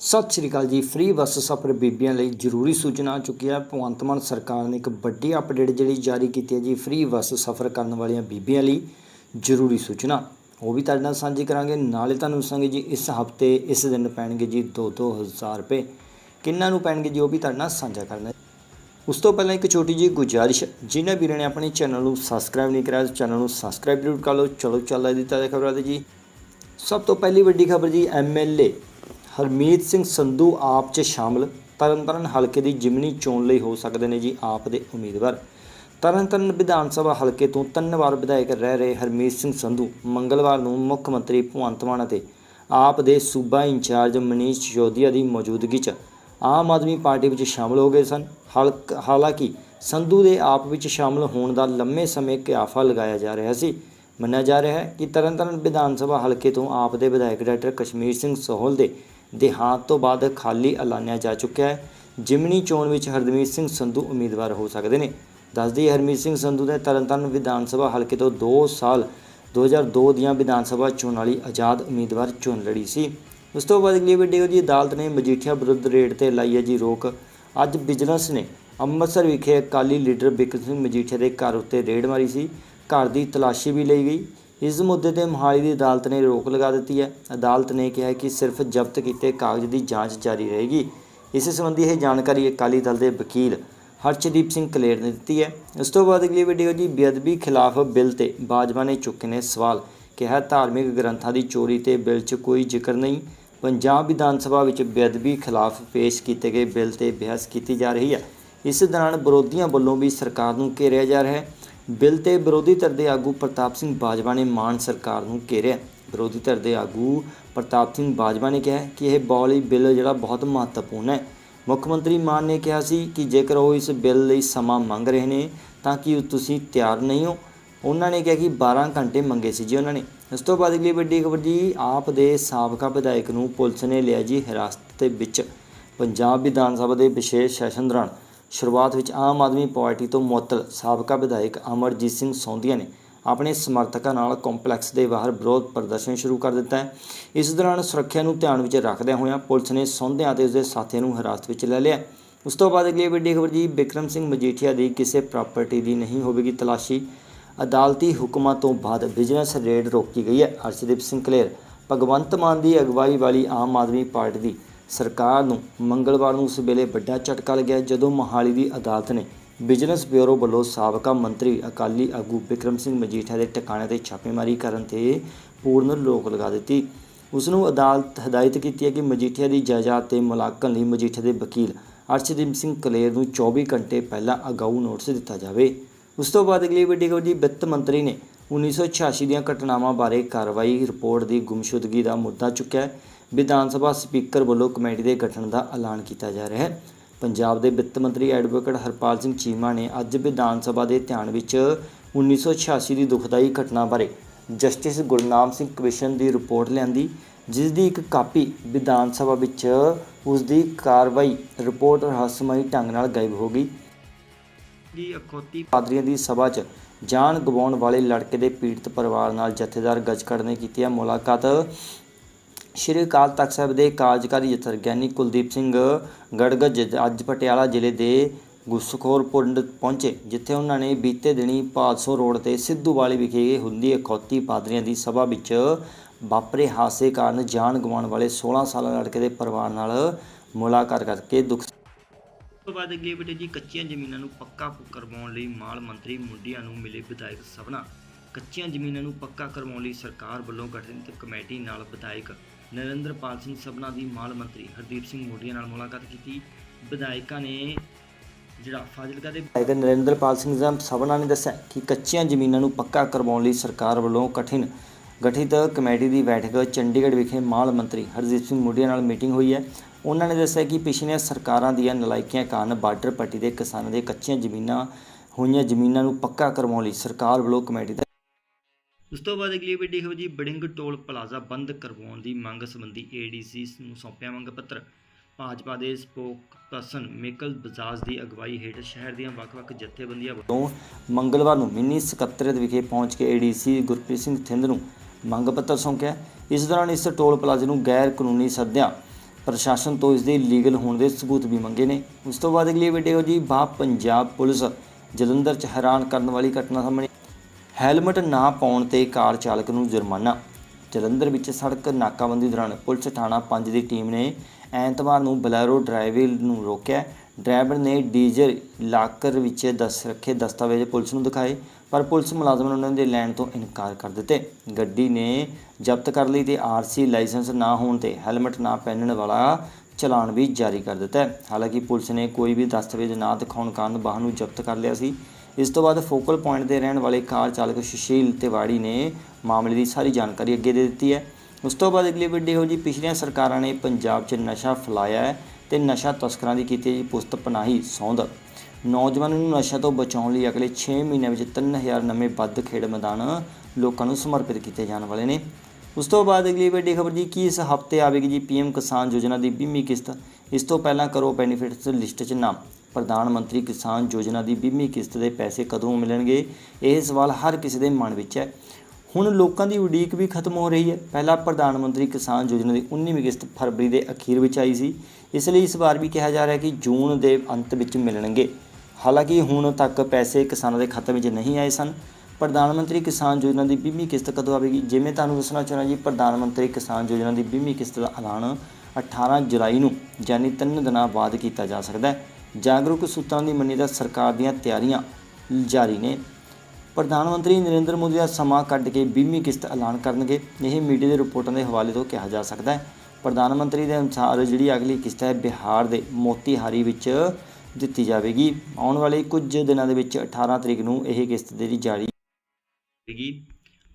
ਸਤਿ ਸ਼੍ਰੀ ਅਕਾਲ ਜੀ। Free bus ਸਫ਼ਰ ਬੀਬੀਆਂ ਲਈ ਜ਼ਰੂਰੀ ਸੂਚਨਾ ਆ ਚੁੱਕੀ ਹੈ। ਭਗਵੰਤ ਮਾਨ ਸਰਕਾਰ ਨੇ ਇੱਕ ਵੱਡੀ ਅਪਡੇਟ ਜਿਹੜੀ ਜਾਰੀ ਕੀਤੀ ਹੈ ਜੀ, ਫ੍ਰੀ ਬੱਸ ਸਫ਼ਰ ਕਰਨ ਵਾਲੀਆਂ ਬੀਬੀਆਂ ਲਈ ਜ਼ਰੂਰੀ ਸੂਚਨਾ। ਉਹ ਵੀ ਤੁਹਾਡੇ ਨਾਲ ਸਾਂਝੀ ਕਰਾਂਗੇ। ਨਾਲੇ ਤੁਹਾਨੂੰ ਦੱਸਾਂਗੇ ਜੀ, ਇਸ ਹਫ਼ਤੇ, ਇਸ ਦਿਨ ਪੈਣਗੇ ਜੀ 2-2000 ਰੁਪਏ। ਕਿੰਨਾਂ ਨੂੰ ਪੈਣਗੇ ਜੀ, ਉਹ ਵੀ ਤੁਹਾਡੇ ਨਾਲ ਸਾਂਝਾ ਕਰਨਾ ਉਸ ਤੋਂ ਪਹਿਲਾਂ ਇੱਕ ਛੋਟੀ ਜਿਹੀ ਗੁਜਾਰਿਸ਼। ਜਿਨ੍ਹਾਂ ਵੀਰਾਂ ਨੇ ਆਪਣੇ ਚੈਨਲ ਨੂੰ ਸਬਸਕ੍ਰਾਈਬ ਨਹੀਂ ਕਰਾਇਆ ਚੈਨਲ ਨੂੰ ਸਬਸਕ੍ਰਾਈਬ ਜ਼ਰੂਰ ਕਰ ਲਓ। ਚਲੋ, ਚੱਲਦਾ ਜੀ, ਤਾਜ਼ਾ ਖਬਰਾਂ ਦੇ ਜੀ। ਸਭ ਤੋਂ ਪਹਿਲੀ ਵੱਡੀ ਖਬਰ ਜੀ ਐਮਐਲਏ ਹਰਮੀਤ ਸਿੰਘ ਸੰਧੂ ਆਪ 'ਚ ਸ਼ਾਮਲ, ਤਰਨਤਾਰਨ ਹਲਕੇ ਦੀ ਜਿਮਨੀ ਚੋਣ ਲਈ ਹੋ ਸਕਦੇ ਨੇ ਜੀ ਆਪ ਦੇ ਉਮੀਦਵਾਰ। ਤਰਨਤਾਰਨ ਵਿਧਾਨ ਸਭਾ ਹਲਕੇ ਤੋਂ ਤਿੰਨ ਵਾਰ ਵਿਧਾਇਕ ਰਹਿ ਰਹੇ ਹਰਮੀਤ ਸਿੰਘ ਸੰਧੂ ਮੰਗਲਵਾਰ ਨੂੰ ਮੁੱਖ ਮੰਤਰੀ ਭਗਵੰਤ ਮਾਨ ਅਤੇ ਆਪ ਦੇ ਸੂਬਾ ਇੰਚਾਰਜ ਮਨੀਸ਼ ਸਿਸੋਦੀਆ ਦੀ ਮੌਜੂਦਗੀ 'ਚ ਆਮ ਆਦਮੀ ਪਾਰਟੀ ਵਿੱਚ ਸ਼ਾਮਲ ਹੋ ਗਏ ਸਨ। ਹਲਕ ਹਾਲਾਂਕਿ ਸੰਧੂ ਦੇ ਆਪ ਵਿੱਚ ਸ਼ਾਮਲ ਹੋਣ ਦਾ ਲੰਮੇ ਸਮੇਂ ਕਿਆਫਾ ਲਗਾਇਆ ਜਾ ਰਿਹਾ ਸੀ। ਮੰਨਿਆ ਜਾ ਰਿਹਾ ਹੈ ਕਿ ਤਰਨਤਾਰਨ ਵਿਧਾਨ ਸਭਾ ਹਲਕੇ ਤੋਂ ਆਪ ਦੇ ਵਿਧਾਇਕ ਡਾਕਟਰ ਕਸ਼ਮੀਰ ਸਿੰਘ ਸੋਹਲ ਦੇ ਦੇਹਾਂਤ ਤੋਂ ਬਾਅਦ ਖਾਲੀ ਐਲਾਨਿਆ ਜਾ ਚੁੱਕਿਆ ਹੈ। ਜਿਮਨੀ ਚੋਣ ਵਿੱਚ ਹਰਦਮੀਤ ਸਿੰਘ ਸੰਧੂ ਉਮੀਦਵਾਰ ਹੋ ਸਕਦੇ ਨੇ। ਦੱਸਦੀ ਹਰਮੀਤ ਸਿੰਘ ਸੰਧੂ ਨੇ ਤਰਨਤਾਰਨ ਵਿਧਾਨ ਸਭਾ ਹਲਕੇ ਤੋਂ 2 ਸਾਲ 2002 ਦੀਆਂ ਵਿਧਾਨ ਸਭਾ ਚੋਣਾਂ ਲਈ ਆਜ਼ਾਦ ਉਮੀਦਵਾਰ ਚੁਣ ਲੜੀ ਸੀ। ਉਸ ਤੋਂ ਬਾਅਦ ਅਗਲੀ ਵੀਡੀਓ ਜੀ ਅਦਾਲਤ ਨੇ ਮਜੀਠੀਆ ਵਿਰੁੱਧ ਰੇਡ ਤੇ ਲਾਈ ਹੈ ਜੀ ਰੋਕ। ਅੱਜ ਬਿਜਨਸ ਨੇ ਅੰਮ੍ਰਿਤਸਰ ਵਿਖੇ ਅਕਾਲੀ ਲੀਡਰ ਬਿਕਰ ਸਿੰਘ ਮਜੀਠੀਆ ਦੇ ਘਰ ਉੱਤੇ ਰੇਡ ਮਾਰੀ ਸੀ। ਘਰ ਦੀ ਤਲਾਸ਼ੀ ਵੀ ਲਈ ਗਈ। ਇਸ ਮੁੱਦੇ ਤੇ ਮੋਹਾਲੀ ਦੀ ਅਦਾਲਤ ਨੇ ਰੋਕ ਲਗਾ ਦਿੱਤੀ ਹੈ। ਅਦਾਲਤ ਨੇ ਕਿਹਾ ਕਿ ਸਿਰਫ ਜ਼ਬਤ ਕੀਤੇ ਕਾਗਜ਼ ਦੀ ਜਾਂਚ ਜਾਰੀ ਰਹੇਗੀ। ਇਸ ਸੰਬੰਧੀ ਇਹ ਜਾਣਕਾਰੀ ਅਕਾਲੀ ਦਲ ਦੇ ਵਕੀਲ ਹਰਚਦੀਪ ਸਿੰਘ ਕਲੇਰ ਨੇ ਦਿੱਤੀ ਹੈ। ਇਸ ਤੋਂ ਬਾਅਦ ਅਗਲੀ ਵੀਡੀਓ ਜੀ ਬੇਅਦਬੀ ਖਿਲਾਫ ਬਿੱਲ ਤੇ ਬਾਜਵਾ ਨੇ ਚੁੱਕੇ ਨੇ ਸਵਾਲ। ਕਿਹਾ, ਧਾਰਮਿਕ ਗ੍ਰੰਥਾਂ ਦੀ ਚੋਰੀ ਤੇ ਬਿੱਲ 'ਚ ਕੋਈ ਜ਼ਿਕਰ ਨਹੀਂ। ਪੰਜਾਬ ਵਿਧਾਨ ਸਭਾ ਵਿੱਚ ਬੇਅਦਬੀ ਖਿਲਾਫ ਪੇਸ਼ ਕੀਤੇ ਗਏ ਬਿੱਲ ਤੇ ਬਹਿਸ ਕੀਤੀ ਜਾ ਰਹੀ ਹੈ। ਇਸ ਦੌਰਾਨ ਵਿਰੋਧੀਆਂ ਵੱਲੋਂ ਵੀ ਸਰਕਾਰ ਨੂੰ ਘੇਰਿਆ ਜਾ ਰਿਹਾ ਹੈ। ਬਿੱਲ ਤੇ ਵਿਰੋਧੀ ਧਿਰ ਦੇ ਆਗੂ ਪ੍ਰਤਾਪ ਸਿੰਘ ਬਾਜਵਾ ਨੇ ਮਾਨ ਸਰਕਾਰ ਨੂੰ ਘੇਰਿਆ। ਵਿਰੋਧੀ ਧਿਰ ਦੇ ਆਗੂ ਪ੍ਰਤਾਪ ਸਿੰਘ ਬਾਜਵਾ ਨੇ ਕਿਹਾ ਕਿ ਇਹ ਬੌਲੀ ਬਿੱਲ ਜਿਹੜਾ ਬਹੁਤ ਮਹੱਤਵਪੂਰਨ ਹੈ। ਮੁੱਖ ਮੰਤਰੀ ਮਾਨ ਨੇ ਕਿਹਾ ਸੀ ਕਿ ਜੇਕਰ ਉਹ ਇਸ ਬਿੱਲ ਲਈ ਸਮਾਂ ਮੰਗ ਰਹੇ ਨੇ, ਤਾਂ ਕਿ ਤੁਸੀਂ ਤਿਆਰ ਨਹੀਂ ਹੋ? ਉਹਨਾਂ ਨੇ ਕਿਹਾ ਕਿ 12 ਘੰਟੇ ਮੰਗੇ ਸੀ ਜੀ ਉਹਨਾਂ ਨੇ। ਇਸ ਤੋਂ ਬਾਅਦ ਅਗਲੀ ਵੱਡੀ ਖਬਰ ਜੀ, ਆਪ ਦੇ ਸਾਬਕਾ ਵਿਧਾਇਕ ਨੂੰ ਪੁਲਿਸ ਨੇ ਲਿਆ ਜੀ ਹਿਰਾਸਤ ਦੇ ਵਿੱਚ। ਪੰਜਾਬ ਵਿਧਾਨ ਸਭਾ ਦੇ ਵਿਸ਼ੇਸ਼ ਸੈਸ਼ਨ ਦੌਰਾਨ ਸ਼ੁਰੂਆਤ ਵਿੱਚ ਆਮ ਆਦਮੀ ਪਾਰਟੀ ਤੋਂ ਮੁਅੱਤਲ ਸਾਬਕਾ ਵਿਧਾਇਕ ਅਮਰਜੀਤ ਸਿੰਘ ਸੌਂਦੀਆ ਨੇ। ਆਪਣੇ ਸਮਰਥਕਾਂ ਨਾਲ ਕੰਪਲੈਕਸ ਦੇ ਬਾਹਰ ਵਿਰੋਧ ਪ੍ਰਦਰਸ਼ਨ ਸ਼ੁਰੂ ਕਰ ਦਿੱਤਾ ਹੈ। ਇਸ ਦੌਰਾਨ ਸੁਰੱਖਿਆ ਨੂੰ ਧਿਆਨ ਵਿੱਚ ਰੱਖਦਿਆਂ ਹੋਇਆਂ ਪੁਲਿਸ ਨੇ ਸੌਂਦਿਆਂ ਅਤੇ ਉਸਦੇ ਸਾਥੀਆਂ ਨੂੰ ਹਿਰਾਸਤ ਵਿੱਚ ਲੈ ਲਿਆ। ਉਸ ਤੋਂ ਬਾਅਦ ਅਗਲੀ ਵੱਡੀ ਖਬਰ ਜੀ, ਬਿਕਰਮ ਸਿੰਘ ਮਜੀਠੀਆ ਦੀ ਕਿਸੇ ਪ੍ਰਾਪਰਟੀ ਦੀ ਨਹੀਂ ਹੋਵੇਗੀ ਤਲਾਸ਼ੀ। ਅਦਾਲਤੀ ਹੁਕਮਾਂ ਤੋਂ ਬਾਅਦ ਬਿਜ਼ਨਸ ਰੇਡ ਰੋਕੀ ਗਈ ਹੈ। ਅਰਸ਼ਦੀਪ ਸਿੰਘ ਕਲੇਰ, ਭਗਵੰਤ ਮਾਨ ਦੀ ਅਗਵਾਈ ਵਾਲੀ ਆਮ ਆਦਮੀ ਪਾਰਟੀ ਦੀ ਸਰਕਾਰ ਨੂੰ ਮੰਗਲਵਾਰ ਨੂੰ ਉਸ ਵੇਲੇ ਵੱਡਾ ਝਟਕਾ ਲੱਗਿਆ ਜਦੋਂ ਮੋਹਾਲੀ ਦੀ ਅਦਾਲਤ ਨੇ ਬਿਜ਼ਨਸ ਬਿਊਰੋ ਵੱਲੋਂ ਸਾਬਕਾ ਮੰਤਰੀ ਅਕਾਲੀ ਆਗੂ ਬਿਕਰਮ ਸਿੰਘ ਮਜੀਠੀਆ ਦੇ ਟਿਕਾਣੇ ਤੇ ਛਾਪੇਮਾਰੀ ਕਰਨ ਤੇ ਪੂਰਨ ਰੋਕ ਲਗਾ ਦਿੱਤੀ। ਉਸ ਨੂੰ ਅਦਾਲਤ ਹਦਾਇਤ ਕੀਤੀ ਹੈ ਕਿ ਮਜੀਠੀਆ ਦੀ ਜਾਇਦਾਦ ਤੇ ਮੁਲਾਕਣ ਲਈ ਮਜੀਠੀਆ ਦੇ ਵਕੀਲ ਅਰਸ਼ਦੀਪ ਸਿੰਘ ਕਲੇਰ ਨੂੰ 24 ਘੰਟੇ ਪਹਿਲਾਂ ਅਗਾਊ ਨੋਟਿਸ ਦਿੱਤਾ ਜਾਵੇ। ਉਸ ਤੋਂ ਬਾਅਦ ਅਗਲੀ ਵੱਡੀ ਖਬਰ ਜੀ ਵਿੱਤ ਮੰਤਰੀ ਨੇ 1986 ਦੀਆਂ ਘਟਨਾਵਾਂ ਬਾਰੇ ਕਾਰਵਾਈ ਰਿਪੋਰਟ ਦੀ ਗੁੰਮਸ਼ੁਦਗੀ ਦਾ ਮੁੱਦਾ ਚੁੱਕਿਆ ਵਿਧਾਨ ਸਭਾ ਸਪੀਕਰ ਵੱਲੋਂ ਕਮੇਟੀ ਦੇ ਗਠਨ ਦਾ ਐਲਾਨ ਕੀਤਾ ਜਾ ਰਿਹਾ ਹੈ। ਪੰਜਾਬ ਦੇ ਵਿੱਤ ਮੰਤਰੀ ਐਡਵੋਕੇਟ ਹਰਪਾਲ ਸਿੰਘ ਚੀਮਾ ਨੇ ਅੱਜ ਵਿਧਾਨ ਸਭਾ ਦੇ ਧਿਆਨ ਵਿੱਚ 1986 ਦੀ ਦੁਖਦਾਈ ਘਟਨਾ ਬਾਰੇ ਜਸਟਿਸ ਗੁਰਨਾਮ ਸਿੰਘ ਕਮਿਸ਼ਨ ਦੀ ਰਿਪੋਰਟ ਲਿਆਂਦੀ ਜਿਸ ਦੀ ਇੱਕ ਕਾਪੀ ਵਿਧਾਨ ਸਭਾ ਵਿੱਚ ਉਸ ਦੀ ਕਾਰਵਾਈ ਰਿਪੋਰਟ ਰਹੱਸਮਈ ਢੰਗ ਨਾਲ ਗਾਇਬ ਹੋ ਗਈ। ਦੀ ਅਖੌਤੀ ਪਾਦਰੀਆਂ ਦੀ ਸਭਾ 'ਚ ਜਾਨ ਗਵਾਉਣ ਵਾਲੇ ਲੜਕੇ ਦੇ ਪੀੜਤ ਪਰਿਵਾਰ ਨਾਲ ਜਥੇਦਾਰ ਗਜਕੜ ਨੇ ਕੀਤੀ ਹੈ ਮੁਲਾਕਾਤ। ਸ਼੍ਰੀ ਅਕਾਲ ਤਖਤ ਸਾਹਿਬ ਦੇ ਕਾਰਜਕਾਰੀ ਜਥਰ ਗਿਆਨੀ ਕੁਲਦੀਪ ਸਿੰਘ ਗੜਗੜ ਅੱਜ ਪਟਿਆਲਾ ਜ਼ਿਲ੍ਹੇ ਦੇ ਗੁਸਖੋਰ ਪਿੰਡ ਪਹੁੰਚੇ, ਜਿੱਥੇ ਉਹਨਾਂ ਨੇ ਬੀਤੇ ਦਿਨੀ ਪਾਲਸੋ ਰੋਡ ਤੇ ਸਿੱਧੂਵਾਲੀ ਵਿਖੇ ਹੁੰਦੀ ਅਖੌਤੀ ਪਾਦਰੀਆਂ ਦੀ ਸਭਾ ਵਿੱਚ ਵਾਪਰੇ ਹਾਦਸੇ ਕਾਰਨ ਜਾਨ ਗਵਾਉਣ ਵਾਲੇ 16 ਸਾਲਾ ਲੜਕੇ ਦੇ ਪਰਿਵਾਰ ਨਾਲ ਮੁਲਾਕਾਤ ਕਰਕੇ ਦੁੱਖ ਤੋਂ ਬਾਅਦ ਅੱਗੇ ਬੇਟੇ ਜੀ ਕੱਚੀਆਂ ਜ਼ਮੀਨਾਂ ਨੂੰ ਪੱਕਾ ਕਰਵਾਉਣ ਲਈ ਮਾਲ ਮੰਤਰੀ ਮੁੰਡੀਆਂ ਨੂੰ ਮਿਲੇ ਵਿਧਾਇਕ ਸਭਨਾ। ਕੱਚੀਆਂ ਜ਼ਮੀਨਾਂ ਨੂੰ ਪੱਕਾ ਕਰਵਾਉਣ ਲਈ ਸਰਕਾਰ ਵੱਲੋਂ ਗਠਿਤ ਕਮੇਟੀ ਨਾਲ ਵਿਧਾਇਕ ਨਰਿੰਦਰਪਾਲ ਸਿੰਘ ਸਭਨਾ ਦੀ ਮਾਲ ਮੰਤਰੀ ਹਰਦੀਪ ਸਿੰਘ ਮੋਢੀਆ ਨਾਲ ਮੁਲਾਕਾਤ ਕੀਤੀ। ਵਿਧਾਇਕਾਂ ਨੇ ਜਿਹੜਾ ਫਾਜ਼ਿਲਕਾ ਦੇ ਵਿਧਾਇਕ ਨਰਿੰਦਰਪਾਲ ਸਿੰਘ ਸਭਨਾ ਨੇ ਦੱਸਿਆ ਕਿ ਕੱਚੀਆਂ ਜ਼ਮੀਨਾਂ ਨੂੰ ਪੱਕਾ ਕਰਵਾਉਣ ਲਈ ਸਰਕਾਰ ਵੱਲੋਂ ਕਠਿਨ ਗਠਿਤ ਕਮੇਟੀ ਦੀ ਬੈਠਕ ਚੰਡੀਗੜ੍ਹ ਵਿਖੇ ਮਾਲ ਮੰਤਰੀ ਹਰਦੀਪ ਸਿੰਘ ਮੋਢੀਆ ਨਾਲ ਮੀਟਿੰਗ ਹੋਈ ਹੈ। ਉਹਨਾਂ ਨੇ ਦੱਸਿਆ ਕਿ ਪਿਛਲੀਆਂ ਸਰਕਾਰਾਂ ਦੀਆਂ ਨਲਾਇਕੀਆਂ ਕਾਰਨ ਬਾਰਡਰ ਪੱਟੀ ਦੇ ਕਿਸਾਨਾਂ ਦੇ ਕੱਚੀਆਂ ਜ਼ਮੀਨਾਂ ਹੋਈਆਂ ਜ਼ਮੀਨਾਂ ਨੂੰ ਪੱਕਾ ਕਰਵਾਉਣ ਲਈ ਸਰਕਾਰ ਵੱਲੋਂ ਕਮੇਟੀ ਦਾ ਉਸ ਤੋਂ ਬਾਅਦ ਅਗਲੀ ਵੱਡੀ ਖਬਰ ਜੀ ਬੜਿੰਗ ਟੋਲ ਪਲਾਜ਼ਾ ਬੰਦ ਕਰਵਾਉਣ ਦੀ ਮੰਗ ਸੰਬੰਧੀ ਏਡੀਸੀ ਨੂੰ ਸੌਂਪਿਆ ਮੰਗ ਪੱਤਰ। ਭਾਜਪਾ ਦੇ ਸਪੋਕਪਰਸਨ ਮੇਕਲ ਬਜਾਜ ਦੀ ਅਗਵਾਈ ਹੇਠ ਸ਼ਹਿਰ ਦੀਆਂ ਵੱਖ-ਵੱਖ ਜਥੇਬੰਦੀਆਂ ਵੱਲੋਂ ਮੰਗਲਵਾਰ ਨੂੰ ਮਿੰਨੀ ਸਕੱਤਰੇਤ ਵਿਖੇ ਪਹੁੰਚ ਕੇ ਏਡੀਸੀ ਗੁਰਪ੍ਰੀਤ ਸਿੰਘ ਥਿੰਦ ਨੂੰ ਮੰਗ ਪੱਤਰ ਸੌਂਪਿਆ। ਇਸ ਦੌਰਾਨ ਇਸ ਟੋਲ ਪਲਾਜ਼ੇ ਨੂੰ ਗੈਰ ਕਾਨੂੰਨੀ ਸੱਦਿਆਂ। ਪ੍ਰਸ਼ਾਸਨ ਤੋਂ ਇਸ ਦੇ ਲੀਗਲ ਹੋਣ ਦੇ ਸਬੂਤ ਵੀ ਮੰਗੇ ਨੇ। ਉਸ ਤੋਂ ਬਾਅਦ ਅਗਲੀ ਵੀਡੀਓ ਜੀ ਬਾ ਪੰਜਾਬ ਪੁਲਿਸ ਜਲੰਧਰ 'ਚ ਹੈਰਾਨ ਕਰਨ ਵਾਲੀ ਘਟਨਾ ਸਾਹਮਣੇ ਹੈਲਮਟ ਨਾ ਪਾਉਣ ਤੇ ਕਾਰ ਚਾਲਕ ਨੂੰ ਜੁਰਮਾਨਾ। ਜਲੰਧਰ ਵਿੱਚ ਸੜਕ ਨਾਕਾਬੰਦੀ ਦੌਰਾਨ ਪੁਲਿਸ ਥਾਣਾ 5 ਦੀ ਟੀਮ ਨੇ ਐਤਵਾਰ ਨੂੰ ਬਲੈਰੋ ਡਰਾਈਵਰ ਨੂੰ ਰੋਕਿਆ। ਡਰਾਈਵਰ ਨੇ ਡੀਜ਼ਲ ਲਾਕਰ ਵਿੱਚ ਦਸ ਰੱਖੇ ਦਸਤਾਵੇਜ਼ ਪੁਲਿਸ ਨੂੰ ਦਿਖਾਏ, ਪਰ ਪੁਲਿਸ ਮੁਲਾਜ਼ਮ ਨੇ ਉਹਨਾਂ ਦੇ ਲੈਣ ਤੋਂ ਇਨਕਾਰ ਕਰ ਦਿੱਤੇ। ਗੱਡੀ ਨੇ ਜ਼ਬਤ ਕਰ ਲਈ ਤੇ ਆਰਸੀ ਲਾਇਸੈਂਸ ਨਾ ਹੋਣ ਤੇ ਹੈਲਮਟ ਨਾ ਪਹਿਨਣ ਵਾਲਾ ਚਲਾਨ ਵੀ ਜਾਰੀ ਕਰ ਦਿੱਤਾ ਹਾਲਾਂਕਿ ਪੁਲਿਸ ਨੇ ਕੋਈ ਵੀ ਦਸਤਾਵੇਜ਼ ਨਾ ਦਿਖਾਉਣ ਕਾਰਨ ਵਾਹਨ ਨੂੰ ਜ਼ਬਤ ਕਰ ਲਿਆ ਸੀ। ਇਸ ਤੋਂ ਬਾਅਦ ਫੋਕਲ ਪੁਆਇੰਟ ਦੇ ਰਹਿਣ ਵਾਲੇ ਕਾਰ ਚਾਲਕ ਸੁਸ਼ੀਲ ਤਿਵਾੜੀ ਨੇ ਮਾਮਲੇ ਦੀ ਸਾਰੀ ਜਾਣਕਾਰੀ ਅੱਗੇ ਦੇ ਦਿੱਤੀ ਹੈ। ਉਸ ਤੋਂ ਬਾਅਦ ਅਗਲੀ ਵੀਡੀਓ ਜੀ, ਪਿਛਲੀਆਂ ਸਰਕਾਰਾਂ ਨੇ ਪੰਜਾਬ 'ਚ ਨਸ਼ਾ ਫੈਲਾਇਆ ਹੈ ਤੇ ਨਸ਼ਾ ਤਸਕਰਾਂ ਦੀ ਕੀਤੀ ਜੀ ਪੁਸਤ ਪਨਾਹੀ ਸੌਂਦ। ਨੌਜਵਾਨਾਂ ਨੂੰ ਨਸ਼ਾ ਤੋਂ ਬਚਾਉਣ ਲਈ ਅਗਲੇ 6 ਮਹੀਨਿਆਂ ਵਿੱਚ 3000 ਨਵੇਂ ਵੱਧ ਖੇਡ ਮੈਦਾਨ ਲੋਕਾਂ ਨੂੰ ਸਮਰਪਿਤ ਕੀਤੇ ਜਾਣ ਵਾਲੇ ਨੇ। ਉਸ ਤੋਂ ਬਾਅਦ ਅਗਲੀ ਵੱਡੀ ਖਬਰ ਜੀ, ਕੀ ਇਸ ਹਫ਼ਤੇ ਆਵੇਗੀ ਜੀ ਪੀਐਮ ਕਿਸਾਨ ਯੋਜਨਾ ਦੀ ਬੀਮੀ ਕਿਸ਼ਤ? ਇਸ ਤੋਂ ਪਹਿਲਾਂ ਕਰੋ ਬੈਨੀਫਿਟਸ ਲਿਸਟ 'ਚ ਨਾਮ। ਪ੍ਰਧਾਨ ਮੰਤਰੀ ਕਿਸਾਨ ਯੋਜਨਾ ਦੀ ਬੀਮੀ ਕਿਸ਼ਤ ਦੇ ਪੈਸੇ ਕਦੋਂ ਮਿਲਣਗੇ? ਇਹ ਸਵਾਲ ਹਰ ਕਿਸੇ ਦੇ ਮਨ ਵਿੱਚ ਹੈ। ਹੁਣ ਲੋਕਾਂ ਦੀ ਉਡੀਕ ਵੀ ਖਤਮ ਹੋ ਰਹੀ ਹੈ। ਪਹਿਲਾਂ ਪ੍ਰਧਾਨ ਮੰਤਰੀ ਕਿਸਾਨ ਯੋਜਨਾ ਦੀ 19ਵੀਂ ਕਿਸ਼ਤ ਫਰਵਰੀ ਦੇ ਅਖੀਰ ਵਿੱਚ ਆਈ ਸੀ। ਇਸ ਲਈ ਇਸ ਵਾਰ ਵੀ ਕਿਹਾ ਜਾ ਰਿਹਾ ਕਿ ਜੂਨ ਦੇ ਅੰਤ ਵਿੱਚ ਮਿਲਣਗੇ। ਹਾਲਾਂਕਿ ਹੁਣ ਤੱਕ ਪੈਸੇ ਕਿਸਾਨਾਂ ਦੇ ਖਾਤੇ ਵਿੱਚ ਨਹੀਂ ਆਏ ਸਨ। ਪ੍ਰਧਾਨ ਮੰਤਰੀ ਕਿਸਾਨ ਯੋਜਨਾ ਦੀ ਬੀਮੀ ਕਿਸ਼ਤ ਕਦੋਂ ਆਵੇਗੀ? ਜਿਵੇਂ ਤੁਹਾਨੂੰ ਦੱਸਣਾ ਚਾਹੁੰਦਾ ਜੀ, ਪ੍ਰਧਾਨ ਮੰਤਰੀ ਕਿਸਾਨ ਯੋਜਨਾ ਦੀ ਬੀਮੀ ਕਿਸ਼ਤ ਦਾ ਐਲਾਨ 18 ਜੁਲਾਈ ਨੂੰ, ਯਾਨੀ 3 ਦਿਨਾਂ ਬਾਅਦ ਕੀਤਾ ਜਾ ਸਕਦਾ ਹੈ। ਜਾਗਰੂਕ ਸੂਤਰਾਂ ਦੀ ਮੰਨੀ ਦਾ ਸਰਕਾਰ ਦੀਆਂ ਤਿਆਰੀਆਂ ਜਾਰੀ ਨੇ। ਪ੍ਰਧਾਨ ਮੰਤਰੀ ਨਰਿੰਦਰ ਮੋਦੀ ਦਾ ਸਮਾਂ ਕੱਢ ਕੇ ਬੀਮੀ ਕਿਸ਼ਤ ਐਲਾਨ ਕਰਨਗੇ। ਇਹ ਮੀਡੀਆ ਦੇ ਰਿਪੋਰਟਾਂ ਦੇ ਹਵਾਲੇ ਤੋਂ ਕਿਹਾ ਜਾ ਸਕਦਾ ਹੈ। ਪ੍ਰਧਾਨ ਮੰਤਰੀ ਦੇ ਅਨੁਸਾਰ ਜਿਹੜੀ ਅਗਲੀ ਕਿਸ਼ਤ ਹੈ ਬਿਹਾਰ ਦੇ ਮੋਤੀਹਾਰੀ ਵਿੱਚ ਦਿੱਤੀ ਜਾਵੇਗੀ। ਆਉਣ ਵਾਲੇ ਕੁਝ ਦਿਨਾਂ ਦੇ ਵਿੱਚ 18 ਤਰੀਕ ਨੂੰ ਇਹ ਕਿਸ਼ਤ ਜਿਹੜੀ ਜਾਰੀ ਹੋਵੇਗੀ।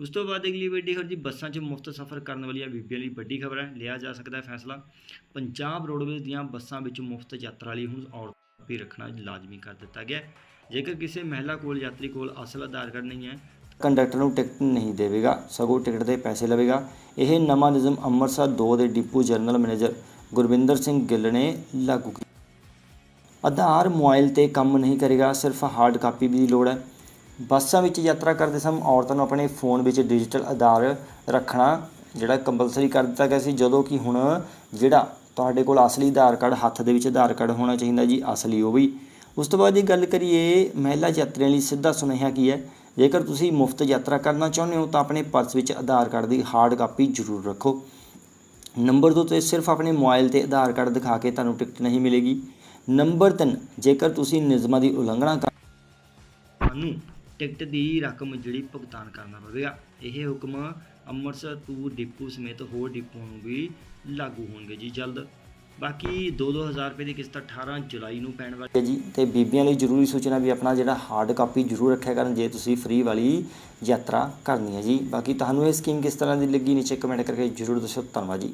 ਉਸ ਤੋਂ ਬਾਅਦ ਅਗਲੀ ਵੱਡੀ ਖਬਰ ਜੀ, ਬੱਸਾਂ 'ਚ ਮੁਫਤ ਸਫ਼ਰ ਕਰਨ ਵਾਲੀਆਂ ਬੀਬੀਆਂ ਲਈ ਵੱਡੀ ਖਬਰ ਹੈ। ਲਿਆ ਜਾ ਸਕਦਾ ਹੈ ਫੈਸਲਾ। ਪੰਜਾਬ ਰੋਡਵੇਜ਼ ਦੀਆਂ ਬੱਸਾਂ ਵਿੱਚ ਮੁਫਤ ਯਾਤਰਾ ਲਈ ਹੁਣ ਔਰਤਾਂ ਵੀ ਰੱਖਣਾ ਲਾਜ਼ਮੀ ਕਰ ਦਿੱਤਾ ਗਿਆ ਜੇਕਰ ਕਿਸੇ ਮਹਿਲਾ ਕੋਲ, ਯਾਤਰੀ ਕੋਲ ਅਸਲ ਆਧਾਰ ਕਾਰਡ ਨਹੀਂ ਹੈ, ਕੰਡਕਟਰ ਨੂੰ ਟਿਕਟ ਨਹੀਂ ਦੇਵੇਗਾ, ਸਗੋਂ ਟਿਕਟ ਦੇ ਪੈਸੇ ਲਵੇਗਾ। ਇਹ ਨਵਾਂ ਨਿਯਮ ਅੰਮ੍ਰਿਤਸਰ 2 ਦੇ depot general manager Gurvinder Singh Gill ਨੇ ਲਾਗੂ ਕੀਤਾ। ਆਧਾਰ ਮੋਬਾਈਲ ਤੇ ਕੰਮ ਨਹੀਂ ਕਰੇਗਾ, ਸਿਰਫ ਹਾਰਡ ਕਾਪੀ ਦੀ ਲੋੜ ਹੈ। ਬੱਸਾਂ ਵਿੱਚ ਯਾਤਰਾ ਕਰਦੇ ਸਮੇਂ ਔਰਤਾਂ ਨੂੰ ਆਪਣੇ ਫੋਨ ਵਿੱਚ ਡਿਜੀਟਲ ਆਧਾਰ ਰੱਖਣਾ ਜਿਹੜਾ ਕੰਪਲਸਰੀ ਕਰ ਦਿੱਤਾ ਗਿਆ ਸੀ, ਜਦੋਂ ਕਿ ਹੁਣ ਜਿਹੜਾ ਤੁਹਾਡੇ ਕੋਲ ਅਸਲੀ ਆਧਾਰ ਕਾਰਡ ਹੱਥ ਦੇ ਵਿੱਚ ਆਧਾਰ ਕਾਰਡ ਹੋਣਾ ਚਾਹੀਦਾ ਜੀ, ਅਸਲੀ ਉਹ ਵੀ। ਉਸ ਤੋਂ ਬਾਅਦ ਜੇ ਗੱਲ ਕਰੀਏ ਮਹਿਲਾ ਯਾਤਰੀਆਂ ਲਈ ਸਿੱਧਾ ਸੁਨੇਹਾ ਕੀ ਹੈ? ਜੇਕਰ ਤੁਸੀਂ ਮੁਫਤ ਯਾਤਰਾ ਕਰਨਾ ਚਾਹੁੰਦੇ ਹੋ ਤਾਂ ਆਪਣੇ ਪਰਸ ਵਿੱਚ ਆਧਾਰ ਕਾਰਡ ਦੀ ਹਾਰਡ ਕਾਪੀ ਜ਼ਰੂਰ ਰੱਖੋ। ਨੰਬਰ 2 ਤੇ ਸਿਰਫ ਆਪਣੇ ਮੋਬਾਈਲ ਤੇ ਆਧਾਰ ਕਾਰਡ ਦਿਖਾ ਕੇ ਤੁਹਾਨੂੰ ਟਿਕਟ ਨਹੀਂ ਮਿਲੇਗੀ। ਨੰਬਰ 3 ਜੇਕਰ ਤੁਸੀਂ ਨਿਯਮਾਂ ਦੀ ਉਲੰਘਣਾ ਕਰ ਤੁਹਾਨੂੰ ਟਿਕਟ ਦੀ ਰਕਮ ਜਿਹੜੀ ਭੁਗਤਾਨ ਕਰਨਾ ਪਵੇਗਾ, ਇਹ ਹੁਕਮ ਅੰਮ੍ਰਿਤਸਰ ਤੋਂ ਡਿਪੂ ਸਮੇਤ ਹੋਰ ਡਿਪੂਆਂ ਨੂੰ ਵੀ ਲਾਗੂ ਹੋਣਗੇ ਜੀ ਜਲਦ। ਬਾਕੀ 2-2000 ਰੁਪਏ ਦੀ ਕਿਸ਼ਤ 18 ਜੁਲਾਈ ਨੂੰ ਪੈਣ ਵਾਲੀ ਹੈ ਜੀ, ਤੇ ਬੀਬੀਆਂ ਲਈ ਜ਼ਰੂਰੀ ਸੂਚਨਾ ਵੀ ਆਪਣਾ ਜਿਹੜਾ ਹਾਰਡ ਕਾਪੀ ਜ਼ਰੂਰ ਰੱਖਿਆ ਕਰਨ ਜੇ ਤੁਸੀਂ ਫ੍ਰੀ ਵਾਲੀ ਯਾਤਰਾ ਕਰਨੀ ਹੈ ਜੀ। ਬਾਕੀ ਤੁਹਾਨੂੰ ਇਹ ਸਕੀਮ ਕਿਸ ਤਰ੍ਹਾਂ ਦੀ ਲੱਗੀ, ਨੀਚੇ ਕਮੈਂਟ ਕਰਕੇ ਜ਼ਰੂਰ ਦੱਸੋ। ਧੰਨਵਾਦ ਜੀ।